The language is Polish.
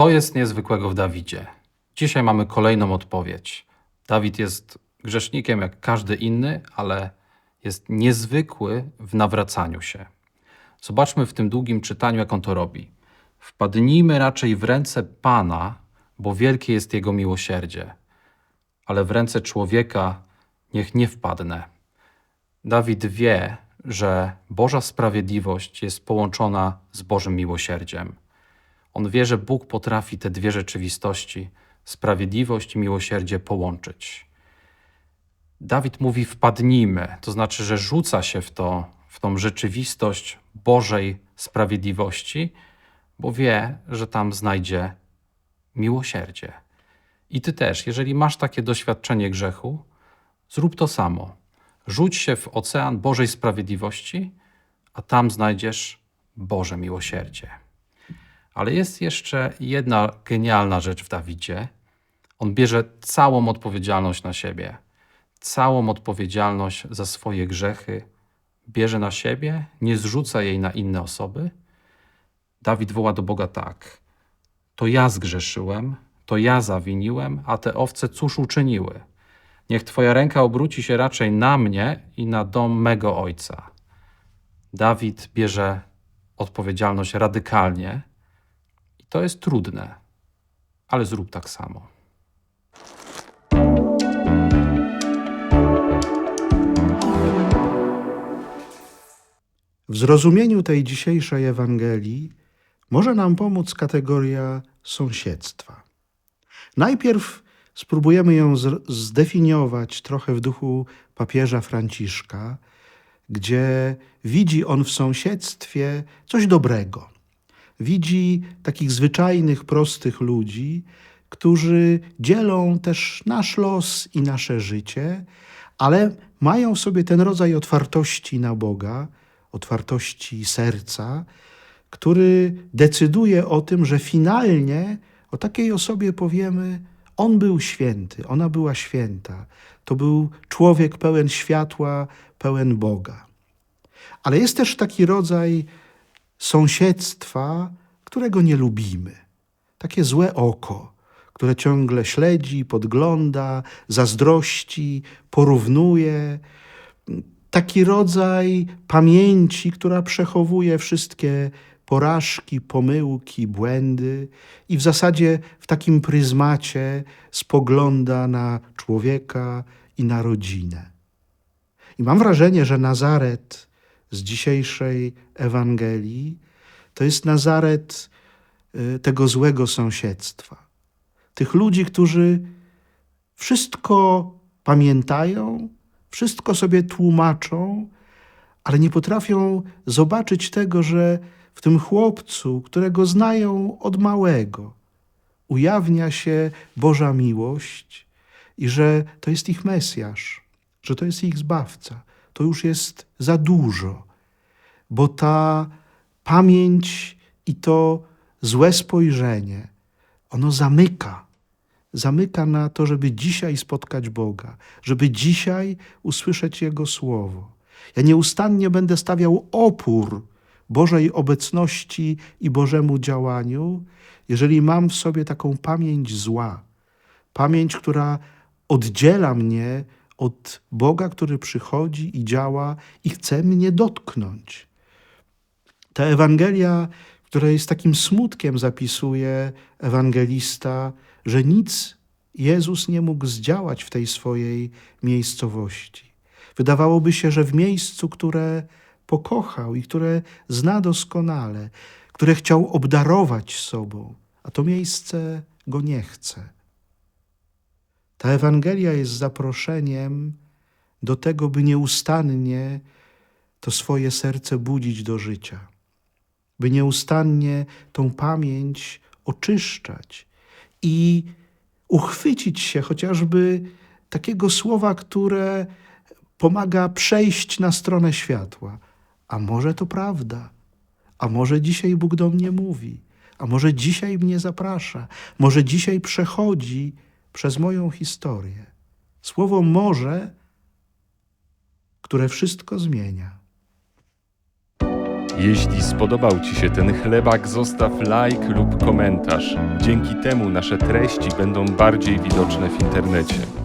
Co jest niezwykłego w Dawidzie? Dzisiaj mamy kolejną odpowiedź. Dawid jest grzesznikiem jak każdy inny, ale jest niezwykły w nawracaniu się. Zobaczmy w tym długim czytaniu, jak on to robi. Wpadnijmy raczej w ręce Pana, bo wielkie jest Jego miłosierdzie, ale w ręce człowieka niech nie wpadnę. Dawid wie, że Boża sprawiedliwość jest połączona z Bożym miłosierdziem. On wie, że Bóg potrafi te dwie rzeczywistości, sprawiedliwość i miłosierdzie, połączyć. Dawid mówi: wpadnijmy, to znaczy, że rzuca się w, to, w tą rzeczywistość Bożej sprawiedliwości, bo wie, że tam znajdzie miłosierdzie. I ty też, jeżeli masz takie doświadczenie grzechu, zrób to samo. Rzuć się w ocean Bożej sprawiedliwości, a tam znajdziesz Boże miłosierdzie. Ale jest jeszcze jedna genialna rzecz w Dawidzie. On bierze całą odpowiedzialność na siebie. Całą odpowiedzialność za swoje grzechy bierze na siebie, nie zrzuca jej na inne osoby. Dawid woła do Boga tak: To ja zgrzeszyłem, to ja zawiniłem, a te owce cóż uczyniły? Niech Twoja ręka obróci się raczej na mnie i na dom mego ojca. Dawid bierze odpowiedzialność radykalnie to jest trudne, ale zrób tak samo. W zrozumieniu tej dzisiejszej Ewangelii może nam pomóc kategoria sąsiedztwa. Najpierw spróbujemy ją zdefiniować trochę w duchu papieża Franciszka, gdzie widzi on w sąsiedztwie coś dobrego. Widzi takich zwyczajnych, prostych ludzi, którzy dzielą też nasz los i nasze życie, ale mają sobie ten rodzaj otwartości na Boga, otwartości serca, który decyduje o tym, że finalnie o takiej osobie powiemy: On był święty, ona była święta. To był człowiek pełen światła, pełen Boga. Ale jest też taki rodzaj sąsiedztwa, którego nie lubimy. Takie złe oko, które ciągle śledzi, podgląda, zazdrości, porównuje. Taki rodzaj pamięci, która przechowuje wszystkie porażki, pomyłki, błędy i w zasadzie w takim pryzmacie spogląda na człowieka i na rodzinę. I mam wrażenie, że Nazaret z dzisiejszej Ewangelii to jest Nazaret y, tego złego sąsiedztwa. Tych ludzi, którzy wszystko pamiętają, wszystko sobie tłumaczą, ale nie potrafią zobaczyć tego, że w tym chłopcu, którego znają od małego, ujawnia się Boża miłość i że to jest ich Mesjasz, że to jest ich Zbawca. To już jest za dużo, bo ta pamięć i to złe spojrzenie, ono zamyka. Zamyka na to, żeby dzisiaj spotkać Boga, żeby dzisiaj usłyszeć Jego słowo. Ja nieustannie będę stawiał opór Bożej obecności i Bożemu działaniu, jeżeli mam w sobie taką pamięć zła, pamięć, która oddziela mnie od Boga, który przychodzi i działa i chce mnie dotknąć. Ta Ewangelia, która jest takim smutkiem, zapisuje ewangelista, że nic Jezus nie mógł zdziałać w tej swojej miejscowości. Wydawałoby się, że w miejscu, które pokochał i które zna doskonale, które chciał obdarować sobą, a to miejsce go nie chce. Ta Ewangelia jest zaproszeniem do tego, by nieustannie to swoje serce budzić do życia, by nieustannie tą pamięć oczyszczać i uchwycić się chociażby takiego słowa, które pomaga przejść na stronę światła. A może to prawda? A może dzisiaj Bóg do mnie mówi? A może dzisiaj mnie zaprasza? Może dzisiaj przechodzi przez moją historię? Słowo może, które wszystko zmienia. Jeśli spodobał Ci się ten chlebak, zostaw like lub komentarz. Dzięki temu nasze treści będą bardziej widoczne w internecie.